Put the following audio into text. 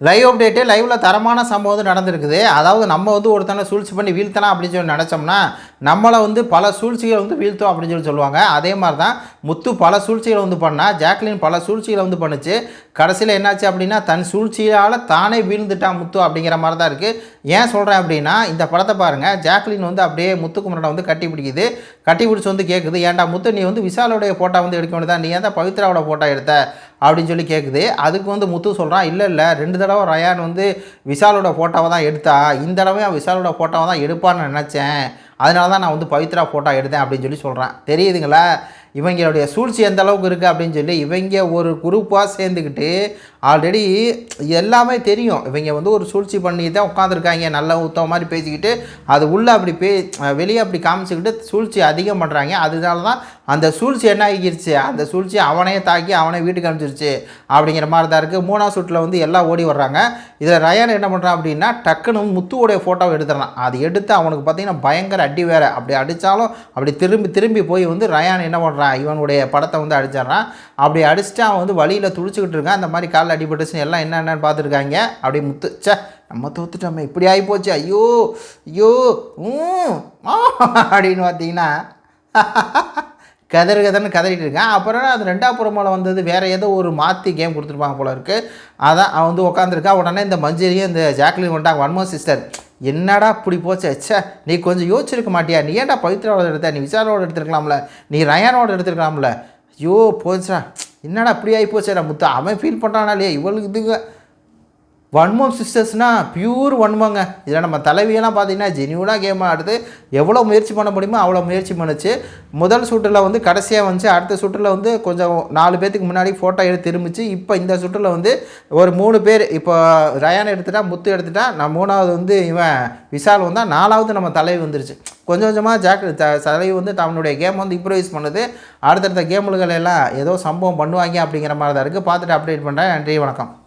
Live update லைவில் தரமான சம்பவம் வந்து நடந்திருக்குது. அதாவது நம்ம வந்து ஒருத்தனை சூழ்ச்சி பண்ணி வீழ்த்தலாம் அப்படின்னு சொல்லி நினச்சோம்னா நம்மளை வந்து பல சூழ்ச்சிகளை வந்து வீழ்த்தோம் அப்படின்னு சொல்லி சொல்லுவாங்க. அதே மாதிரி தான் முத்து பல சூழ்ச்சிகளை வந்து பண்ணால் ஜாக்லின் பல சூழ்ச்சிகளை வந்து பண்ணுச்சு. கடைசியில் என்னாச்சு அப்படின்னா தன் சூழ்ச்சியால் தானே வீழ்ந்துட்டான் முத்து அப்படிங்கிற மாதிரி தான் இருக்குது ஏன் சொல்கிறேன் அப்படின்னா இந்த படத்தை பாருங்கள் ஜாக்லின் வந்து அப்படியே முத்துக்குமரனை வந்து கட்டி பிடிக்குது. கட்டி பிடிச்சி வந்து கேட்குது ஏன்டா முத்து நீ வந்து விசாலோடைய ஃபோட்டோ வந்து எடுக்க வேண்டியதான் நீ ஏன் தான் பவித்ராவோட ஃபோட்டோ எடுத்த? அப்படின்னு சொல்லி கேட்குது அதுக்கு வந்து முத்து சொல்கிறான் இல்லை இல்லை ரெண்டு தடவை ரயான் வந்து விஷாலோட ஃபோட்டோவை தான் எடுத்தா இந்த தடவையும் விஷாலோட ஃபோட்டோவை தான் எடுப்பான்னு நினச்சேன். அதனால தான் நான் வந்து பவித்ரா ஃபோட்டோ எடுத்தேன் அப்படின்னு சொல்லி சொல்கிறேன் தெரியுதுங்களா? இவங்களுடைய சூழ்ச்சி எந்த அளவுக்கு இருக்குது அப்படின்னு சொல்லி இவங்க ஒரு குரூப்பாக சேர்ந்துக்கிட்டு ஆல்ரெடி எல்லாமே தெரியும். இவங்க வந்து ஒரு சூழ்ச்சி பண்ணி தான் உட்காந்துருக்காங்க நல்ல ஊத்தம் மாதிரி பேசிக்கிட்டு அது உள்ளே அப்படி பே வெளியே அப்படி காமிச்சிக்கிட்டு சூழ்ச்சி அதிகம் பண்ணுறாங்க அதனால தான் அந்த சூழ்ச்சி என்ன ஆகிருச்சு? அந்த சூழ்ச்சி அவனையே தாக்கி அவனை வீட்டுக்கு அனுப்பிச்சிருச்சு அப்படிங்கிற மாதிரி தான் இருக்குது மூணாவது சுட்டில் வந்து எல்லாம் ஓடி வர்றாங்க. இதில் ரயான் என்ன பண்ணுறான் அப்படின்னா டக்குன்னு முத்துவோடைய ஃபோட்டோவை எடுத்துறான் அது எடுத்து அவனுக்கு பார்த்தீங்கன்னா பயங்கர அடி வேறு. அப்படி அடித்தாலும் அப்படி திரும்பி திரும்பி போய் வந்து ரயான் என்ன பண்ணுறான் இவனுடைய படத்தை வந்து அடிச்சிட்றான். அப்படி அடிச்சுட்டு அவன் வந்து வழியில் துடிச்சிக்கிட்டு இருக்கான். அந்த மாதிரி காலில் அடிபட்டுச்சு எல்லாம் என்ன என்னன்னு பார்த்துருக்காங்க. அப்படி முத்து ச்சே நம்ம தோத்துட்டோமே இப்படி ஆகி போச்சு ஐயோ ஐயோ ஊம், அப்படின்னு பார்த்தீங்கன்னா கதறு கதர்னு கதறிட்டு இருக்கேன். அப்புறம் அது ரெண்டாவது புறமால வந்தது வேறு ஏதோ ஒரு மாற்றி கேம் கொடுத்துருப்பாங்க போல இருக்குது அதான் அவன் வந்து உட்காந்துருக்கா உடனே இந்த மஞ்சரியும் இந்த ஜாக்லின் வந்துட்டாங்க வன்மோ சிஸ்டர் என்னடா இப்படி போச்சு? அச்சா நீ கொஞ்சம் யோசிச்சிருக்க மாட்டியா? நீ ஏன்டா பவித்ராவோட எடுத்த? நீ விசாரோட எடுத்துருக்கலாம்ல. நீ ரயானோட எடுத்துருக்கலாம்ல. ஐயோ போச்சா என்னடா இப்படி ஆகி போச்சு? முத்து அவன் ஃபீல் பண்ணுறானா இல்லையா இவளுக்கு இதுங்க. வன்மம் சிஸ்டர்ஸ்னால் பியூர் வன்மங்க இதில் நம்ம தலைவியெல்லாம் பார்த்தீங்கன்னா ஜெனியூனாக கேம் ஆடுது. எவ்வளோ முயற்சி பண்ண முடியுமோ அவ்வளோ முயற்சி பண்ணுச்சு. முதல் சுற்றில் வந்து கடைசியாக வந்துச்சு. அடுத்த சுற்றில் வந்து கொஞ்சம் நாலு பேர்த்துக்கு முன்னாடி ஃபோட்டோ எடுத்து திரும்பிச்சு. இப்போ இந்த சுற்றில் வந்து ஒரு மூணு பேர் இப்போ ரயான் எடுத்துட்டா முத்து எடுத்துட்டா நான் மூணாவது வந்து இவன் விசால் வந்தால் நாலாவது நம்ம தலைவி வந்துருச்சு. கொஞ்சம் கொஞ்சமாக ஜாக் த- தலைவி வந்து தன்னுடைய கேம் வந்து இம்ப்ரூவைஸ் பண்ணுது. அடுத்தடுத்த கேமுகள் எல்லாம் ஏதோ சம்பவம் பண்ணுவாங்க அப்படிங்கிற மாதிரி தான் இருக்குது பார்த்துட்டு அப்டேட் பண்ணுறேன் நன்றி வணக்கம்.